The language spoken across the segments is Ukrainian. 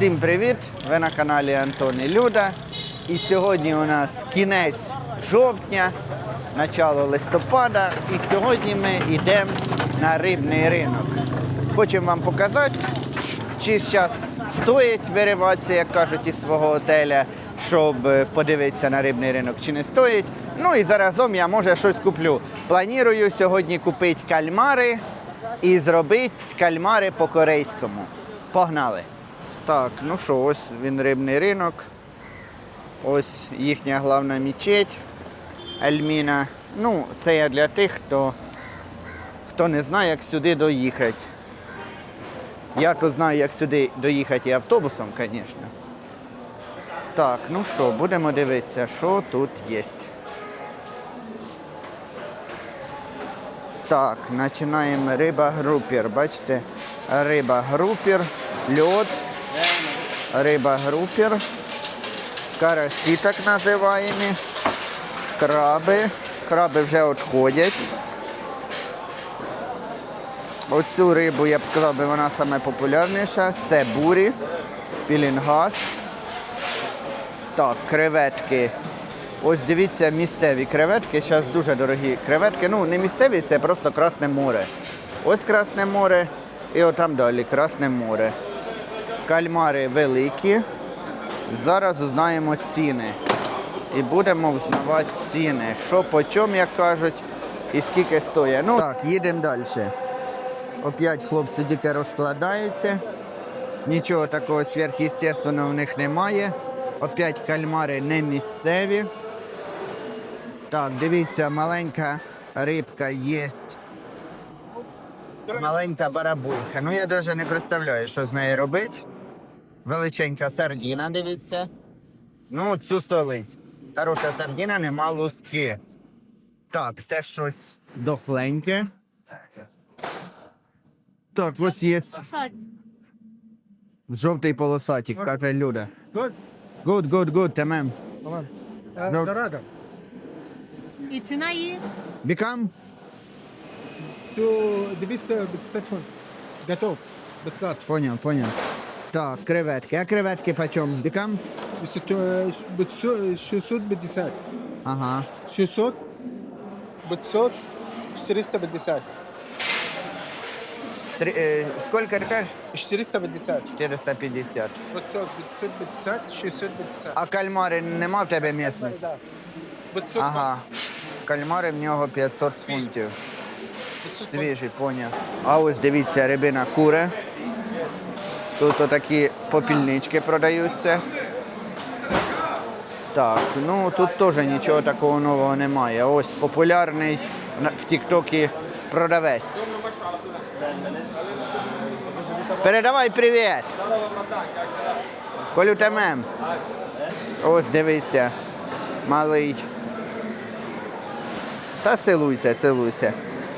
Всім привіт! Ви на каналі Антон і Люда. І сьогодні у нас кінець жовтня, начало листопада. І сьогодні ми йдемо на рибний ринок. Хочемо вам показати, чи зараз стоїть вириватися, як кажуть, із свого готеля, щоб подивитися на рибний ринок, чи не стоїть. Ну і заразом я може щось куплю. Планую сьогодні купити кальмари і зробити кальмари по-корейському. Погнали! Так, ну що, ось він рибний ринок. Ось їхня головна мечеть Ельміна. Ну, це я для тих, хто, хто не знає, як сюди доїхати. Я то знаю, як сюди доїхати і автобусом, звісно. Так, ну що, будемо дивитися, що тут є. Так, починаємо риба групір. Бачите, риба групір, льод, риба групір, карасі так називаємо, краби. Краби вже відходять. Оцю рибу, я б сказав, би, вона саме популярніша. Це бурі, пілінгас. Так, креветки. Ось дивіться, місцеві креветки. Зараз дуже дорогі креветки. Ну, не місцеві, це просто Красне море. Ось Красне море і отам далі Красне море. Кальмари великі. Зараз узнаємо ціни. І будемо взнавати ціни. Що по чому, як кажуть, і скільки стоїть. Ну, так, їдемо далі. Опять хлопці тільки розкладаються. Нічого такого сверхъестественного в них немає. Опять кальмари не місцеві. Так, дивіться, маленька рибка є. Маленька барабулька. Ну я навіть не представляю, що з нею робити. Величенька сардіна, дивіться. Ну, цю солить. Хороша сардіна, нема луски. Так, це щось дохленьке. Так, ось є жовтий полосатик, каже Люда. Good. Good, good, good. Tamam. No. Dorado. І ціна її Бікам? To 250 фунт. Готов. Бесплатно. Поняв, поняв. Так, креветки. А креветки почем? Бікам? 650. Ага. 600. 500. 450. Три, е, скільки ти кажеш? 450. 450. 500. 550. 650. А кальмари нема в тебе місних? Да. 500. Ага. Кальмари в нього 500 фунтів. 500 Свіжий, поняв. А ось дивіться, рибина куре. Тут отакі попільнички продаються. Так, ну тут теж нічого такого нового немає. Ось популярний в Тіктокі продавець. Передавай привіт. Колю темем. Ось дивіться. Малий. Та цілуйся, цілуйся.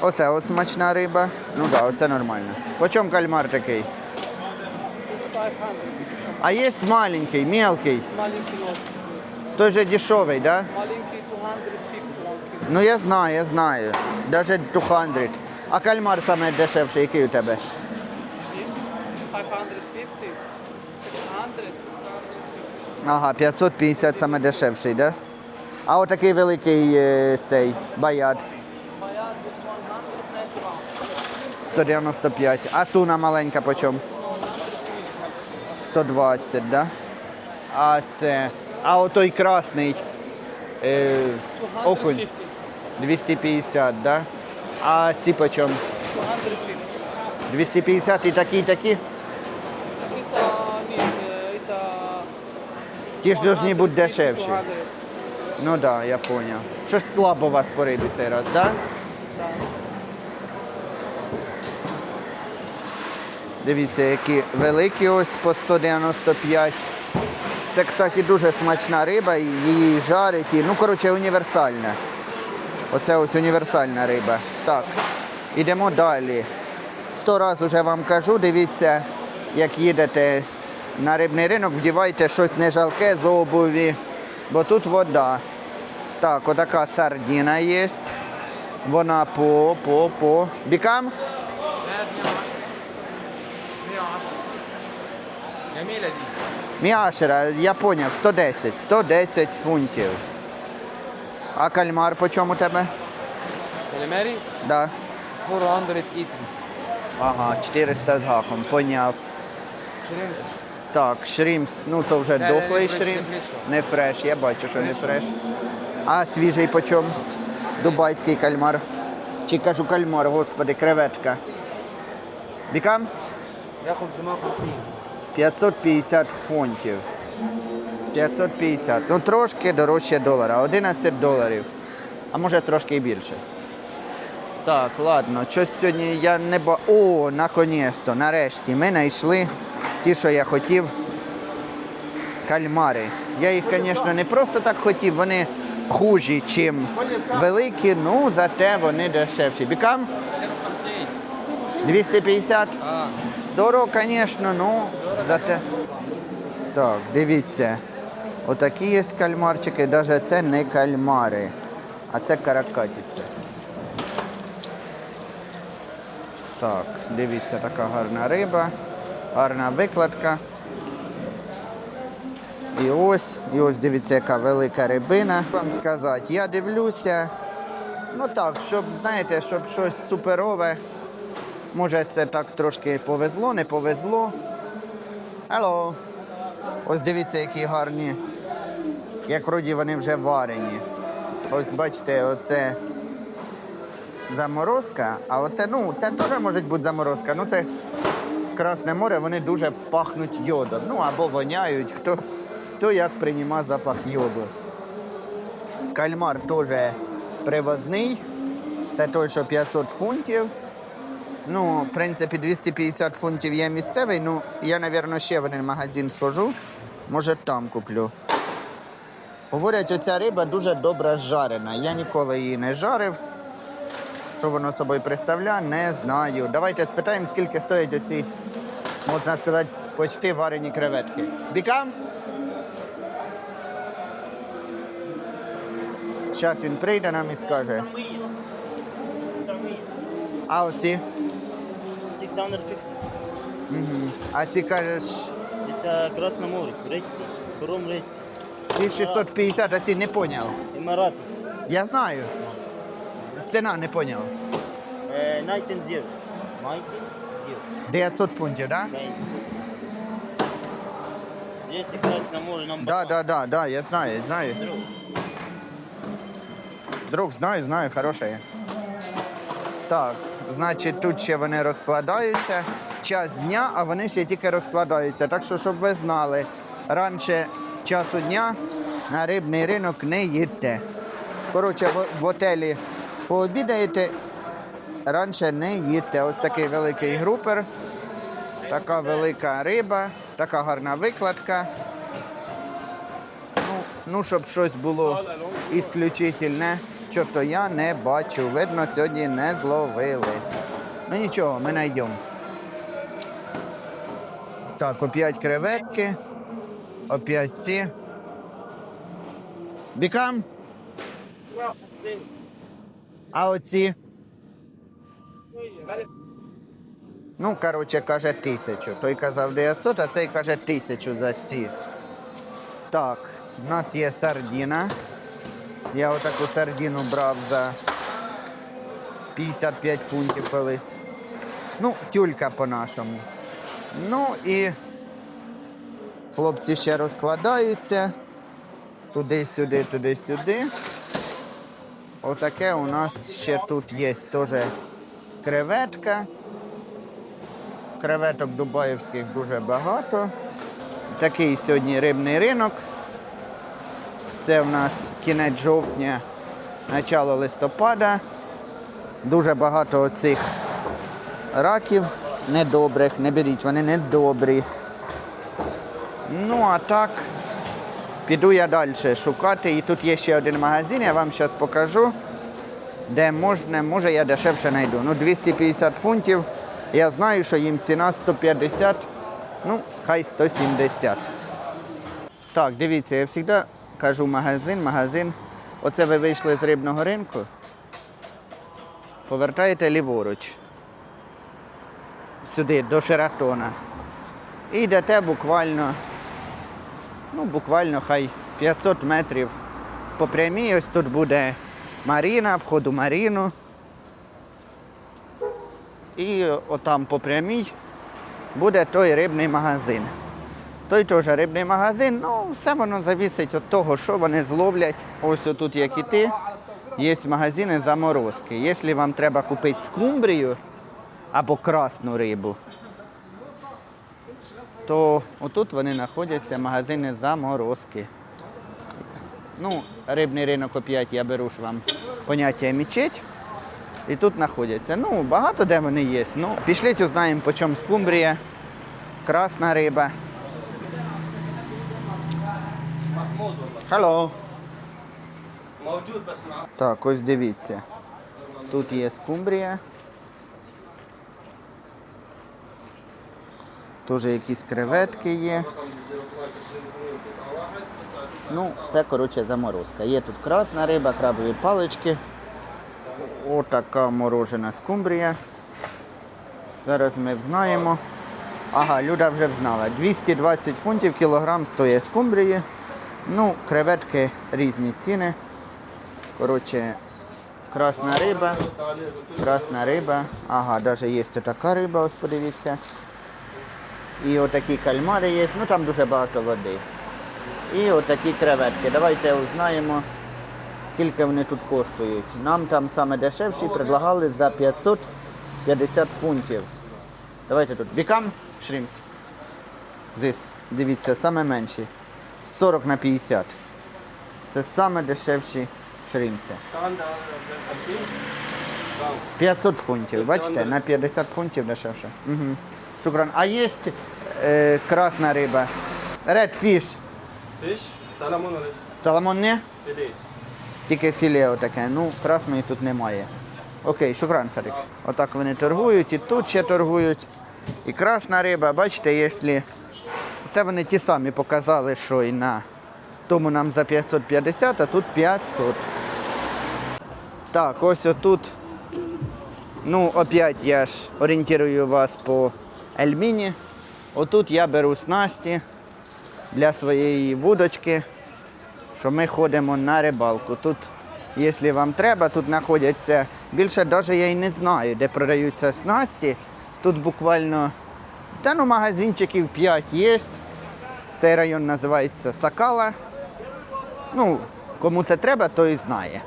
Оце ось смачна риба. Ну так, да, оце нормально. По чому кальмар такий? А є маленький, мелкий. Маленький нож. Той же дешевий, да? Маленький 250 one. Ну я знаю, я знаю. Даже 200. А кальмар саме дешевший, який у тебе? 550, 600, 650. Ага, 550 саме дешевший, да? А отакий великий е, цей баят. Моя this 190 195. А туна маленька по чому? 120, да? А це. А отой красний. Е, окунь 250. 250, да? А ці по чому? 250. 250 і такі, і такі? Это, нет, э, это... Ті ж повинні бути 150, дешевші. 200. Ну так, да, я зрозумів. Щось слабо у вас по рибі цей раз, так? Да? Да. Дивіться, які великі ось по 195. Це, кстати, дуже смачна риба, її жарять. І, ну, коротше, універсальна. Оце ось універсальна риба. Так, ідемо далі. Сто разів вже вам кажу, дивіться, як їдете на рибний ринок, вдівайте щось не жалке з обуві, бо тут вода. Так, отака сардіна є. Вона по, по, по. Бікам? Міашера, я поняв, 110, 110 фунтів. А кальмар по чому тебе? Кальмарі? Да. 480. Ага, 400 з гаком, поняв. Шримс. Так, шримс, ну то вже е, не, дохлий не, не шримс. Не, фреш. не фреш, я бачу, що не, не фреш. А свіжий по чому? Дубайський кальмар. Чи кажу кальмар, господи, креветка. Бікам? Я 550. 550 фунтів. 550. Ну трошки дорожче долара. 11 доларів. А може трошки і більше. Так, ладно, щось сьогодні я не ба. О, наконець-то, нарешті. Ми знайшли ті, що я хотів. Кальмари. Я їх, звісно, не просто так хотів, вони хужі, чим великі, ну зате вони дешевші. Бікам? 250? Дорого, звісно, ну зате. Так, дивіться. Отакі є кальмарчики, навіть це не кальмари, а це каракатиця. Так, дивіться, така гарна риба, гарна викладка. І ось, і ось дивіться, яка велика рибина. Вам сказати, я дивлюся, ну так, щоб, знаєте, щоб щось суперове. Може, це так трошки повезло, не повезло. Hello. Ось дивіться, які гарні. Як вроді вони вже варені. Ось бачите, оце заморозка, а оце, ну, це теж може бути заморозка. Ну, це Красне море, вони дуже пахнуть йодом. Ну або воняють, хто, хто як приймає запах йоду. Кальмар теж привозний. Це той, що 500 фунтів. Ну, в принципі, 250 фунтів є місцевий. Ну, я, мабуть, ще в один магазин схожу. Може, там куплю. Говорять, оця риба дуже добре жарена. Я ніколи її не жарив. Що воно собою представляє, не знаю. Давайте спитаємо, скільки стоять оці, можна сказати, почти варені креветки. Бікам? Зараз він прийде нам і скаже. А оці? 650. А ці кажеш, It's uh, Красное море, Red Sea, Chrome ці 650, а ці не поняв. Емірати. Я знаю. Ціна не поняв. Uh, 19 0. 19 900 фунтів, так? Да? Здесь Красное море нам Да, да, да, да, я знаю, знаю. Друг, знаю, знаю, хороша є. Так, значить, тут ще вони розкладаються. Час дня, а вони ще тільки розкладаються. Так що, щоб ви знали, раніше часу дня на рибний ринок не їдьте. Коротше, в, готелі пообідаєте, раніше не їдьте. Ось такий великий групер, така велика риба, така гарна викладка. Ну, ну, щоб щось було ісключительне, що то я не бачу. Видно, сьогодні не зловили. Ну нічого, ми знайдемо. Так, опять креветки. Опять ці. Бікам? А оці? Ну, коротше, каже тисячу. Той казав 900, а цей каже тисячу за ці. Так, у нас є сардіна. Я отаку сардіну брав за 55 фунтів колись. Ну, тюлька по-нашому. Ну і хлопці ще розкладаються. Туди-сюди, туди-сюди. Отаке у нас ще тут є теж креветка. Креветок дубаївських дуже багато. Такий сьогодні рибний ринок. Це в нас кінець жовтня, начало листопада. Дуже багато оцих раків недобрих, не беріть, вони недобрі. Ну, а так, піду я далі шукати. І тут є ще один магазин, я вам зараз покажу, де можна, може я дешевше знайду. Ну, 250 фунтів. Я знаю, що їм ціна 150, ну, хай 170. Так, дивіться, я завжди кажу магазин, магазин. Оце ви вийшли з рибного ринку. Повертаєте ліворуч. Сюди, до Шератона. І йдете буквально, ну, буквально хай 500 метрів по прямій. Ось тут буде Маріна, вход у Маріну. І отам по прямій буде той рибний магазин. Той теж рибний магазин, ну все воно завісить від того, що вони зловлять. Ось тут, як і ти, є магазини заморозки. Якщо вам треба купити скумбрію або красну рибу, то отут вони знаходяться магазини заморозки. Ну, рибний ринок опять я беру ж вам поняття мічеть. І тут знаходяться. Ну, багато де вони є. Ну, пішліть, узнаємо, по чому скумбрія, красна риба. Hello. Так, ось дивіться. Тут є скумбрія. Теж якісь креветки є. Ну, все, коротше, заморозка. Є тут красна риба, крабові палички. Отака морожена скумбрія. Зараз ми взнаємо. Ага, Люда вже взнала. 220 фунтів кілограм стоїть скумбрії. Ну, креветки різні ціни. Коротше, красна риба. Красна риба. Ага, навіть є така риба, ось подивіться. І отакі кальмари є. Ну там дуже багато води. І отакі креветки. Давайте узнаємо, скільки вони тут коштують. Нам там саме дешевші предлагали за 550 фунтів. Давайте тут. Become shrimps. This. Дивіться, саме менші. 40 на 50. Це саме дешевші шримси. 500 фунтів. Бачите, на 50 фунтів дешевше. Угу. Шукран. А є е, красна риба. Red fish. Fish? Or Саламон не? filet? Тільки філе отаке. Ну, красної тут немає. Окей, шукран, царик. Отак вони торгують, і тут ще торгують. І красна риба, бачите, якщо це вони ті самі показали, що і на тому нам за 550, а тут 500. Так, ось отут. Ну, опять я ж орієнтую вас по Ельміні. Отут я беру снасті для своєї вудочки що ми ходимо на рибалку. Тут, якщо вам треба, тут знаходяться більше навіть я і не знаю, де продаються снасті. Тут буквально та ну, магазинчиків 5 є. Цей район називається Сакала. Ну, кому це треба, той знає.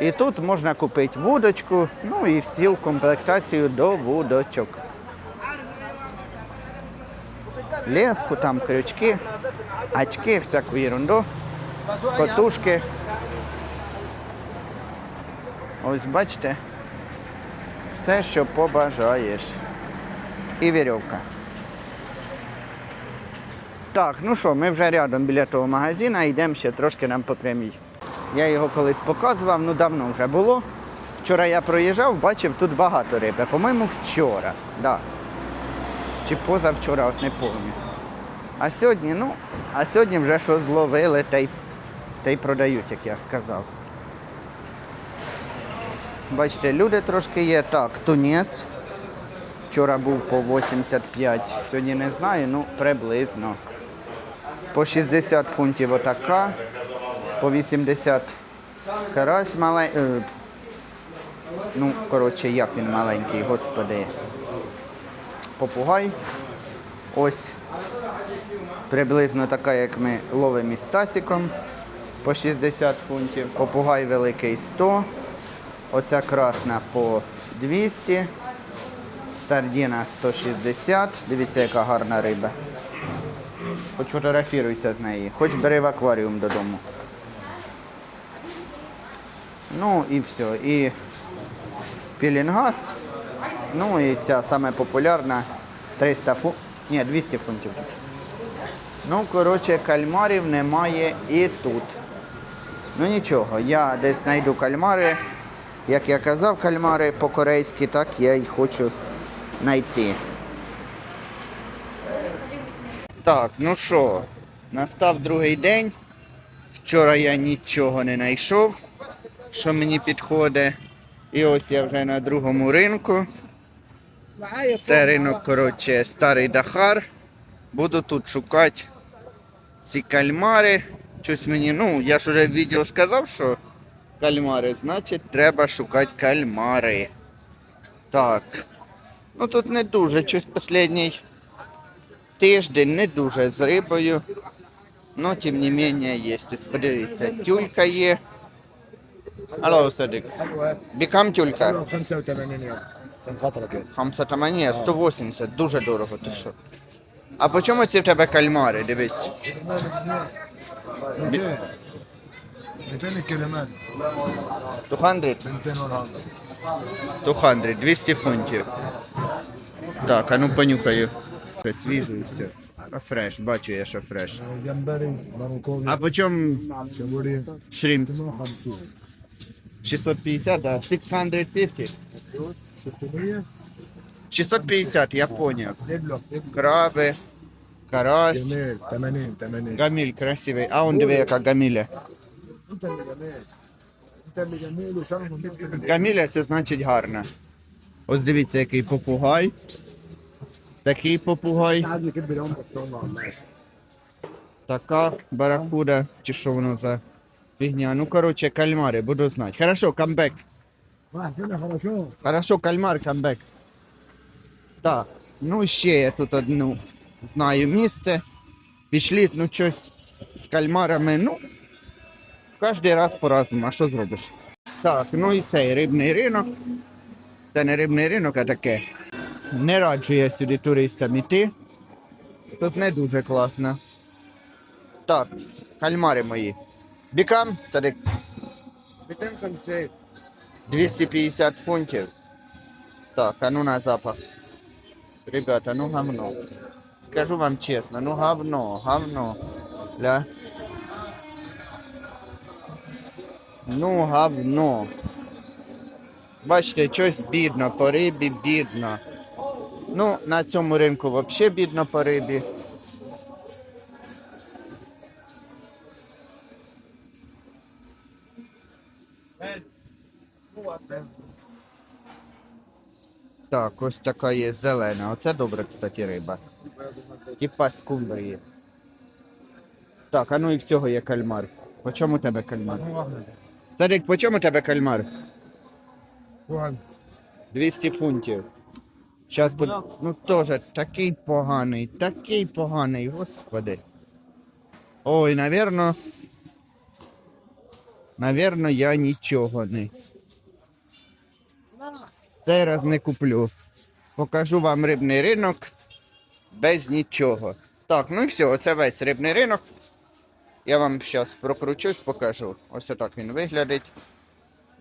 І тут можна купити вудочку, ну і всю комплектацію до вудочок. Леску, там крючки, очки, всяку ерунду, котушки. Ось бачите, все, що побажаєш. І вірьовка. Так, ну що, ми вже рядом біля того магазину, йдемо ще трошки нам по прямій. Я його колись показував, ну давно вже було. Вчора я проїжджав, бачив тут багато риби. По-моєму, вчора. Да. Чи позавчора, от не пам'ятаю. А сьогодні, ну, а сьогодні вже що зловили, та й, та й продають, як я сказав. Бачите, люди трошки є. Так, тунець. Вчора був по 85, сьогодні не знаю, ну приблизно. По 60 фунтів отака, по 80 карась маленький. Ну, коротше, як він маленький, господи. Попугай. Ось приблизно така, як ми ловимо із Тасіком по 60 фунтів. Попугай великий 100. Оця красна по 200. Сардіна 160. Дивіться, яка гарна риба. Хоч фотографіруйся з неї, хоч бери в акваріум додому. Ну і все. І пілінгаз. Ну і ця саме популярна 300 фунтів. Ні, 200 фунтів тут. Ну, коротше, кальмарів немає і тут. Ну нічого, я десь знайду кальмари. Як я казав, кальмари по-корейськи, так я й хочу знайти. Так, ну що, настав другий день. Вчора я нічого не знайшов, що мені підходить. І ось я вже на другому ринку. Це ринок, коротше, старий Дахар. Буду тут шукати ці кальмари. Щось мені, ну, я ж уже в відео сказав, що кальмари, значить треба шукати кальмари. Так. Ну тут не дуже, щось останній тиждень, не дуже з рибою. Ну, тим не менше, є. Тут подивіться, тюлька є. Алло, Садик. Бікам тюлька. 580, 180, дуже дорого, ти що. А по чому ці в тебе кальмари, дивись? 200? 200, фунтів. Так, а ну понюхаю. Свіжий все. А фреш, бачу я, що фреш. А по чому шримс? 650, да. 650. 650, я понял. Крабы, карась. Гамиль, красивый. А он две, как гамиля. Віталій Ганель. Віталій Ганель, шану. Каміля це значить гарне. Ось дивіться, який попугай. Такий попугай. Така баракуда, чи що воно за фігня. Ну, коротше, кальмари, буду знати. Хорошо, камбек. Хорошо, Хорошо, кальмар, камбек. Так, ну ще я тут одну знаю місце. Пішліть, ну щось з кальмарами, ну. Кожен раз по-разному, а що зробиш? Так, ну і цей рибний ринок. Це не рибний ринок, а таке. Не раджу я сюди туристам іти. Тут не дуже класно. Так, кальмари мої. Бікам, садик. 250 250 фунтів. Так, а ну на запах. Ребята, ну говно. Скажу вам чесно, ну говно, говно. Ля. Ну говно. Бачите, щось бідно, по рибі бідно. Ну, на цьому ринку взагалі бідно по рибі. Так, ось така є зелена. Оце добре, кстати, риба. Типа скумбрії. Так, а ну і всього є кальмар. По чому тебе кальмар? Садик, по чому у тебе кальмар? Погано. 200 фунтів. Щас буде. Ну теж такий поганий, такий поганий, господи. Ой, навірно. Навірно, я нічого не. Цей раз не куплю. Покажу вам рибний ринок без нічого. Так, ну і все, оце весь рибний ринок. Я вам зараз прокручусь, покажу. Ось отак він виглядить.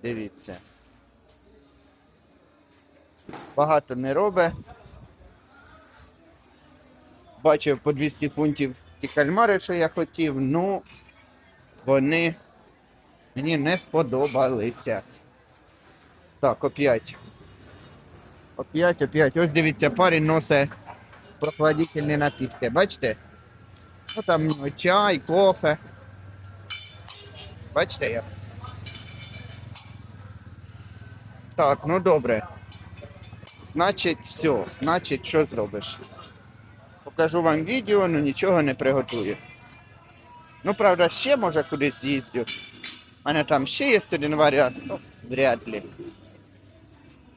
Дивіться. Багато не робить. Бачив по 200 фунтів ті кальмари, що я хотів, ну вони мені не сподобалися. Так, оп'ять. Оп'ять, оп'ять. Ось дивіться, парень носить прохладительні напітки. Бачите? Ну там ну, чай, кофе. Бачите як? Так, ну добре. Значить, все. Значить, що зробиш? Покажу вам відео, але нічого не приготую. Ну, правда, ще може кудись їздю. У мене там ще є один варіант, ну, вряд ли.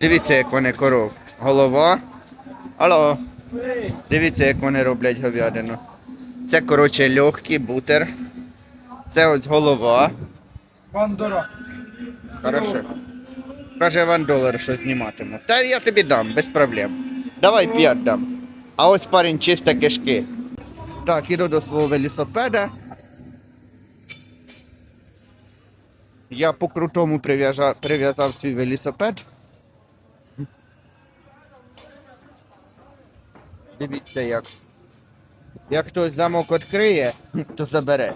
Дивіться, як вони коров. Голова. Алло. Дивіться, як вони роблять говядину. Це, коротше, легкий бутер. Це ось голова. Бандера. Хорошо. Каже, ван долар, що зніматиму. Та я тобі дам, без проблем. Давай п'ять дам. А ось парень чисто кишки. Так, іду до свого велосипеда. Я по крутому прив'язав свій велосипед. Дивіться як. Як хтось замок відкриє, то забере.